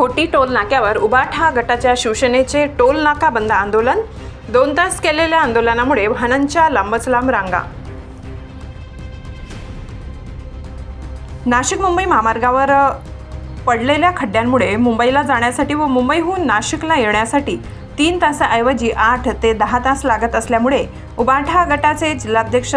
Ghoti toll नाक्यावर उबाठा गटाच्या शिवसेनेचे टोल नाका बंद आंदोलन. दोन तास केलेल्या आंदोलनामुळे वाहनांच्या लांबच लांब रांगा. नाशिक मुंबई महामार्गावर पडलेल्या खड्ड्यांमुळे मुंबईला जाण्यासाठी व मुंबईहून नाशिकला येण्यासाठी तीन तासाऐवजी आठ ते दहा तास लागत असल्यामुळे उबाठा गटाचे जिल्हाध्यक्ष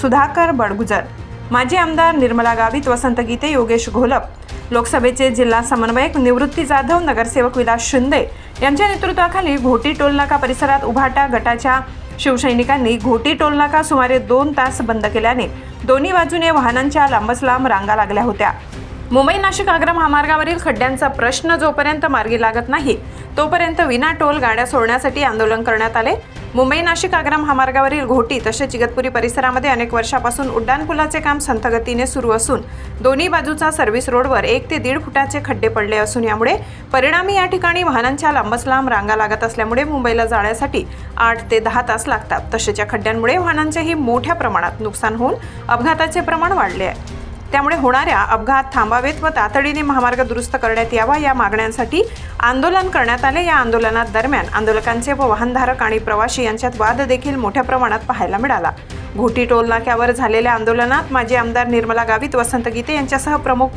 सुधाकर बडगुजर माजी आमदार निर्मला गावित वसंत गीते योगेश घोलप लोकसभेचे जिल्हा समन्वयक निवृत्ती जाधव नगरसेवक विलास शिंदे यांच्या नेतृत्वाखाली घोटी टोलनाका परिसरात उभाटा गटाच्या शिवसैनिकांनी घोटी टोलनाका सुमारे दोन तास बंद केल्याने दोन्ही बाजूने वाहनांच्या लांबच लांब रांगा लागल्या होत्या. मुंबई नाशिक आग्रा महामार्गावरील खड्ड्यांचा प्रश्न जोपर्यंत मार्गी लागत नाही तोपर्यंत विना टोल गाड्या सोडण्यासाठी आंदोलन करण्यात आले. मुंबई नाशिक आग्रा महामार्गावरील घोटी तसेच इगतपुरी परिसरामध्ये अनेक वर्षापासून उड्डाणपुलाचे काम संथगतीने सुरू असून दोन्ही बाजूचा सर्व्हिस रोडवर एक ते दीड फुटाचे खड्डे पडले असून यामुळे परिणामी या ठिकाणी वाहनांच्या लांबच लांब रांगा लागत असल्यामुळे मुंबईला जाण्यासाठी आठ ते दहा तास लागतात. तसेच या खड्ड्यांमुळे वाहनांचेही मोठ्या प्रमाणात नुकसान होऊन अपघाताचे प्रमाण वाढले आहे. त्यामुळे होणाऱ्या अपघात थांबावेत व तातडीने महामार्ग दुरुस्त करण्यात यावा या मागण्यांसाठी आंदोलन करण्यात आले. या आंदोलनात दरम्यान आंदोलकांचे व वाहनधारक आणि प्रवाशी यांच्यात वाद देखील मोठ्या प्रमाणात पाहायला मिळाला. घोटी टोल नाक्यावर झालेल्या आंदोलनात माजी आमदार निर्मला गावित वसंत गीते यांच्यासह प्रमुख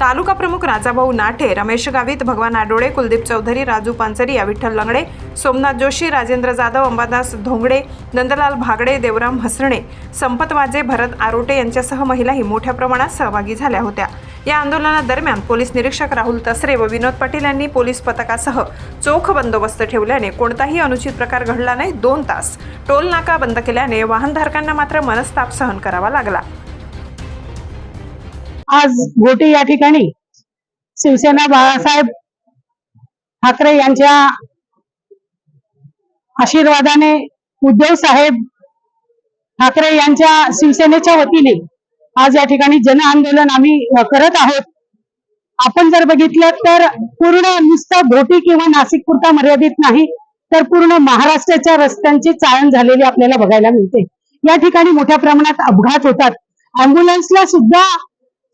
तालुका प्रमुख राजाभाऊ नाठे रमेश गावित भगवान आडोळे कुलदीप चौधरी राजू पानसरिया विठ्ठल लंगडे सोमनाथ जोशी राजेंद्र जाधव अंबादास धोंगडे नंदलाल भागडे देवराम हसणे संपत वाजे भरत आरोटे यांच्यासह महिलाही मोठ्या प्रमाणात सहभागी झाल्या होत्या. या आंदोलनादरम्यान पोलीस निरीक्षक राहुल तसरे व विनोद पाटील यांनी पोलीस पथकासह चोख बंदोबस्त ठेवल्याने कोणताही अनुचित प्रकार घडला नाही. दोन तास टोल नाका बंद केल्याने वाहनधारकांना मात्र मनस्ताप सहन करावा लागला. आज गोटे या ठिकाणी शिवसेना बाळासाहेब ठाकरे यांच्या आशीर्वादाने उद्धव साहेब ठाकरे यांच्या शिवसेनेच्या वतीने आज या ठिकाणी जन आंदोलन आम्ही करत आहोत. आपण जर बघितलं तर पूर्ण नुसतं घोटी किंवा नाशिक पुरता मर्यादित नाही तर पूर्ण महाराष्ट्राच्या रस्त्यांची चाळण झालेली आपल्याला बघायला मिळते. या ठिकाणी मोठ्या प्रमाणात अपघात होतात. अँब्युलन्सला सुद्धा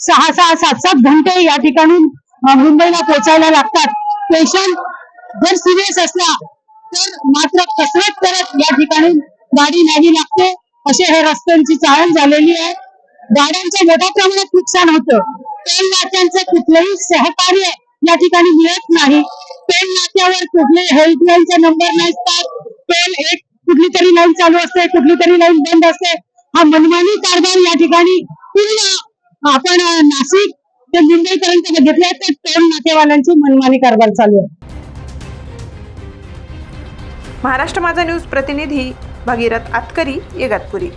सहा सहा सात सात घंटे या ठिकाणी मुंबईला पोहोचायला लागतात. पेशंट जर सिरियस असला तर मात्र कसरत करत या ठिकाणी गाडी न्यावी लागते. असे हे रस्त्यांची चाळण झालेली आहे. गाड्यांचं मोठ्या प्रमाणात नुकसान होतं. पेन नाक्यांचं कुठलंही सहकार्य या ठिकाणी मिळत नाही. पेन नाक्यावर कुठले हेल्पलाईनचे नंबर नसतात. पेन एक कुठली तरी लाईन चालू असते कुठली तरी लाईन बंद असते. हा मनमानी कारभार या ठिकाणी पूर्ण आपण नाशिक ते मुंबई पर्यंत बघितलं तर टोल नातेवाल्यांची मनमानी कारभार चालू आहे. महाराष्ट्र माझा न्यूज प्रतिनिधी भगीरथ आतकरी इगतपुरी